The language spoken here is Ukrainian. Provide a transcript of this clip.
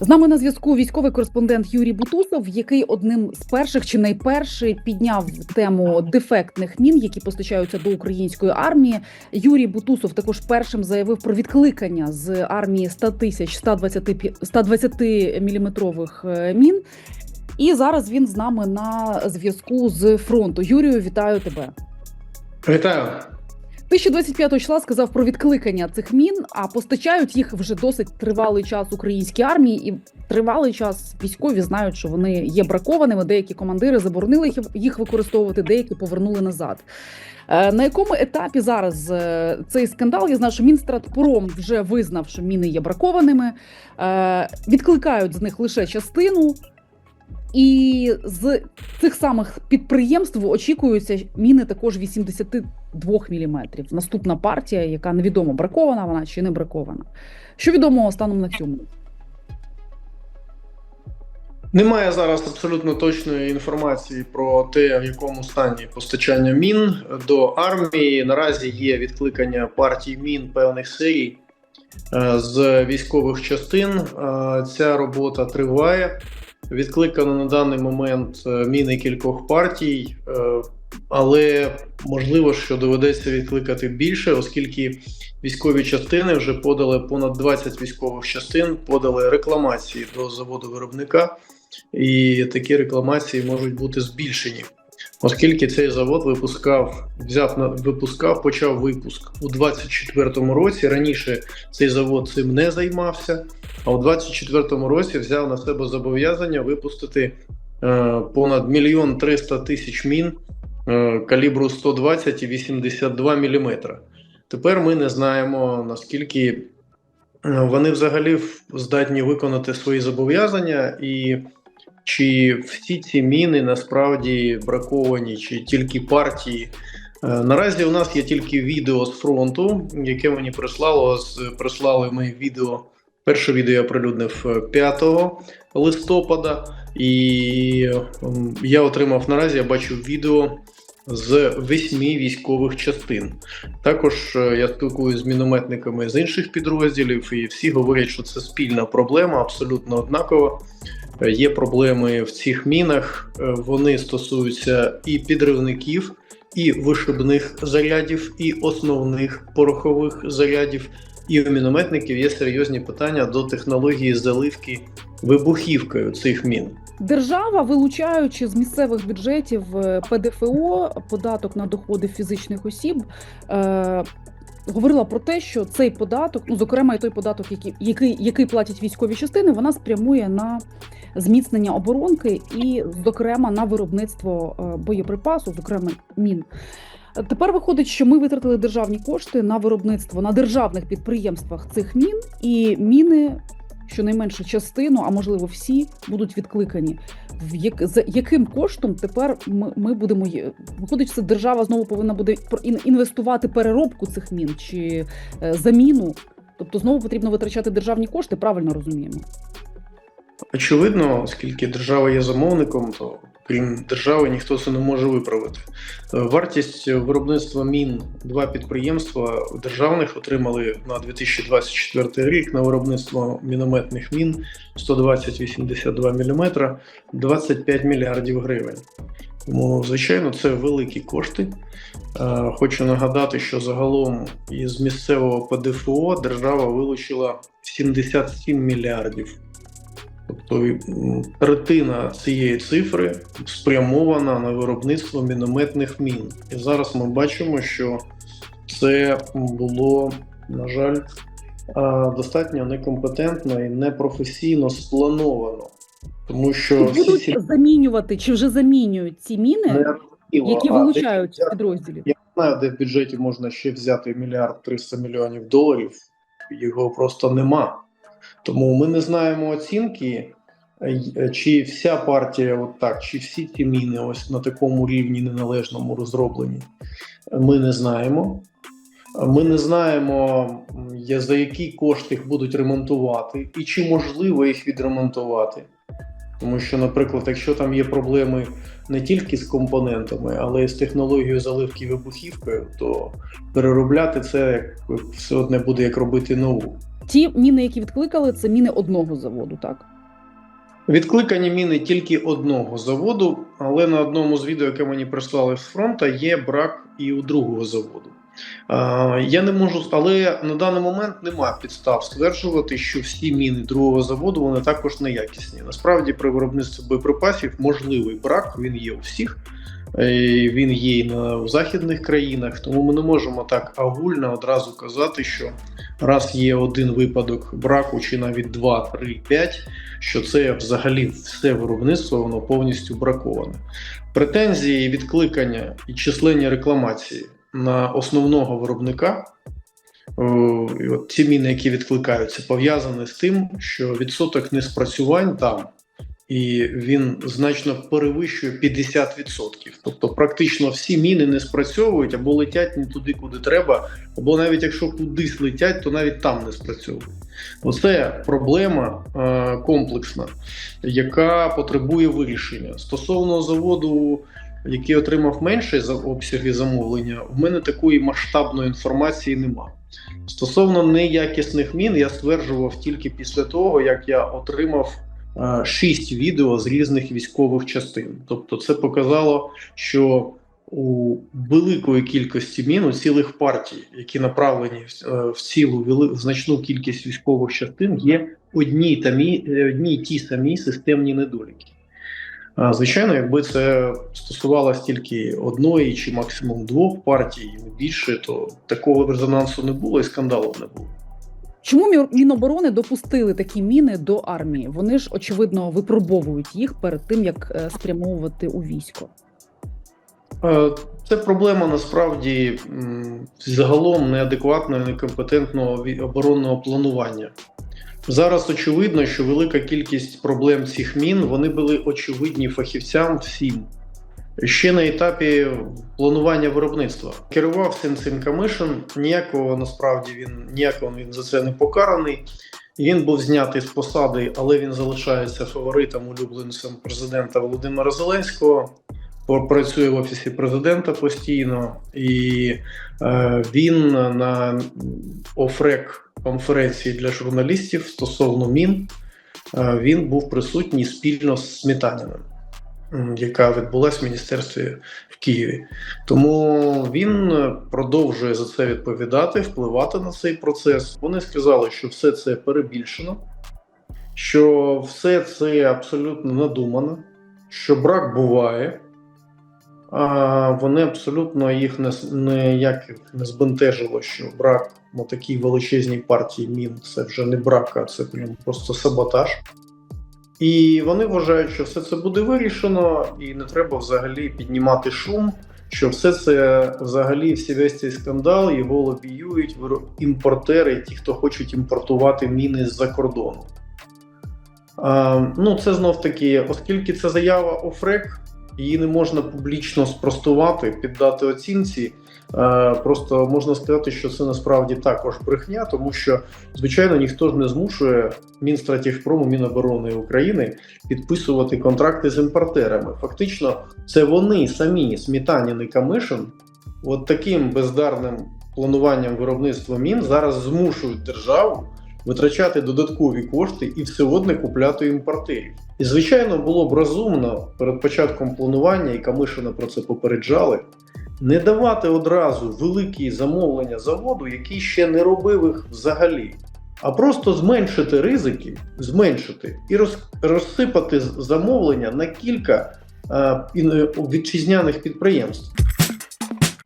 З нами на зв'язку військовий кореспондент Юрій Бутусов, який одним з перших чи найперший підняв тему дефектних мін, які постачаються до української армії. Юрій Бутусов також першим заявив про відкликання з армії 100 тисяч 120 120 міліметрових е, мін. І зараз він з нами на зв'язку з фронту. Юрію, вітаю тебе. Вітаю. 2025 числа сказав про відкликання цих мін, а постачають їх вже досить тривалий час українській армії, і тривалий час військові знають, що вони є бракованими. Деякі командири заборонили їх- їх використовувати, деякі повернули назад. Е, На якому етапі зараз е, цей скандал? Я знаю, що Мінстратпром вже визнав, що міни є бракованими, Е, відкликають з них лише частину. І з цих самих підприємств очікуються міни також 82 мм. Наступна партія, яка невідомо бракована вона чи не бракована. Що відомо станом на цьому? Немає зараз абсолютно точної інформації про те, в якому стані постачання мін до армії. Наразі є відкликання партій мін певних серій е, з військових частин. Е, Ця робота триває. Відкликано на даний момент е, міни кількох партій, е, але можливо, що доведеться відкликати більше, оскільки військові частини вже подали понад 20 військових частин, подали рекламації до заводу виробника, і такі рекламації можуть бути збільшені. Оскільки цей завод випускав, взяв на випускав, почав випуск у 24-му році. Раніше цей завод цим не займався, а у 24-му році взяв на себе зобов'язання випустити е, понад мільйон 300 тисяч мін е, калібру 120 і 82 мм. Тепер ми не знаємо наскільки е, вони взагалі здатні виконати свої зобов'язання, і чи всі ці міни насправді браковані, чи тільки партії. Е, Наразі у нас є тільки відео з фронту, яке мені прислало. Прислали ми відео. Перше відео я оприлюднив е, 5 листопада, і ем, я отримав наразі, я бачу відео з восьми військових частин. Також е, я спілкуюся з мінометниками з інших підрозділів, і всі говорять, що це спільна проблема, абсолютно однакова. Е, Є проблеми в цих мінах. е, Вони стосуються і підривників, і вишибних зарядів, і основних порохових зарядів. І у мінометників є серйозні питання до технології заливки вибухівкою цих мін. Держава, вилучаючи з місцевих бюджетів е, ПДФО, податок на доходи фізичних осіб, е, говорила про те, що цей податок, ну зокрема, і той податок, який, який, який платять військові частини, вона спрямує на зміцнення оборонки і, зокрема, на виробництво е, боєприпасу, зокрема мін. Тепер виходить, що ми витратили державні кошти на виробництво на державних підприємствах цих мін, і міни щонайменше частину, а можливо всі, будуть відкликані. В як за яким коштом тепер ми, ми будемо виходить, що держава знову повинна буде інвестувати переробку цих мін чи е, заміну. Тобто знову потрібно витрачати державні кошти, правильно розуміємо. Очевидно, оскільки держава є замовником, то крім держави ніхто це не може виправити. Е, Вартість виробництва мін два підприємства державних отримали на 2024 рік на виробництво мінометних мін 120-82 мм 25 мільярдів гривень. Тому, звичайно, це великі кошти. Е, Хочу нагадати, що загалом із місцевого ПДФО держава вилучила 77 мільярдів. Тобто третина цієї цифри спрямована на виробництво мінометних мін. І зараз ми бачимо, що це було, на жаль, достатньо некомпетентно і непрофесійно сплановано. Тому що будуть ці замінювати, чи вже замінюють ці міни, нерозуміло, які а вилучають з підрозділів? Я не знаю, де в бюджеті можна ще взяти мільярд 300 мільйонів доларів. Його просто нема. Тому ми не знаємо оцінки, е, чи вся партія, от так, чи всі ці міни ось на такому рівні неналежному розроблені. Ми не знаємо. Ми не знаємо, за які кошти їх будуть ремонтувати, і чи можливо їх відремонтувати. Тому що, наприклад, якщо там є проблеми не тільки з компонентами, але й з технологією заливки вибухівкою, то переробляти це як все одне буде як робити нову. Ті міни, які відкликали, це міни одного заводу, так? Відкликані міни тільки одного заводу, але на одному з відео, яке мені прислали з фронту, є брак і у другого заводу. Я не можу, але на даний момент немає підстав стверджувати, що всі міни другого заводу вони також неякісні. Насправді, при виробництві боєприпасів можливий брак, він є у всіх. Е, Він є і на в західних країнах, тому ми не можемо так агульно одразу казати, що раз є один випадок браку, чи навіть два, три, п'ять, що це взагалі все виробництво воно повністю браковане. Претензії, відкликання і численні рекламації на основного виробника. і от ці міни, які відкликаються, пов'язані з тим, що відсоток неспрацювань там, і він значно перевищує 50%. Тобто, практично всі міни не спрацьовують або летять не туди, куди треба, або навіть якщо кудись летять, то навіть там не спрацьовують. Оце проблема е, комплексна, яка потребує вирішення. Стосовно заводу, який отримав менші за обсяги замовлення, у мене такої масштабної інформації нема. Стосовно неякісних мін, я стверджував тільки після того, як я отримав шість відео з різних військових частин. Тобто, це показало, що у великої кількості мін, у цілих партій, які направлені в, е, цілу вели- значну кількість військових частин, є одні, тамі, е, одні ті самі системні недоліки. Звичайно, якби це стосувалося тільки одної чи максимум двох партій, і не більше, то такого резонансу не було і скандалу не було. Чому Мі- Міноборони допустили такі міни до армії? Вони ж очевидно випробовують їх перед тим, як е, спрямовувати у військо. Е, Це проблема насправді загалом неадекватного, некомпетентного оборонного планування. Зараз очевидно, що велика кількість проблем цих мін вони були очевидні фахівцям всім. Ще на етапі планування виробництва керував цим цим Камишин. Ніякого насправді він ніякого він за це не покараний. Він був знятий з посади, але він залишається фаворитом, улюбленцем президента Володимира Зеленського. Працює в офісі президента постійно, і е, він на офрек конференції для журналістів стосовно мін е, він був присутній спільно з Сметаніним, яка відбулася в міністерстві в Києві. Тому він е, продовжує за це відповідати, впливати на цей процес. Вони сказали, що все це перебільшено, що все це абсолютно надумано, що брак буває. А вони абсолютно їх не, ніяк не збентежило, що брак на такій величезній партії мін це вже не брак, а це прям просто саботаж. І вони вважають, що все це буде вирішено, і не треба взагалі піднімати шум, що все це взагалі всі весь цей скандал його лобіюють імпортери, ті, хто хочуть імпортувати міни з-за кордону. А, ну, це знов таки, оскільки це заява ОФРЕК, її не можна публічно спростувати, піддати оцінці. Е, Просто можна сказати, що це насправді також брехня, тому що, звичайно, ніхто ж не змушує Мінстратівпрому, Міноборони України підписувати контракти з імпортерами. Фактично, це вони самі, Смітанін і Камишин, от таким бездарним плануванням виробництва мін зараз змушують державу витрачати додаткові кошти і все одне купляти імпортерів. І звичайно, було б розумно перед початком планування, і Камишина про це попереджали, не давати одразу великі замовлення заводу, який ще не робив їх взагалі, а просто зменшити ризики, зменшити і роз, розсипати замовлення на кілька е, ін- вітчизняних підприємств.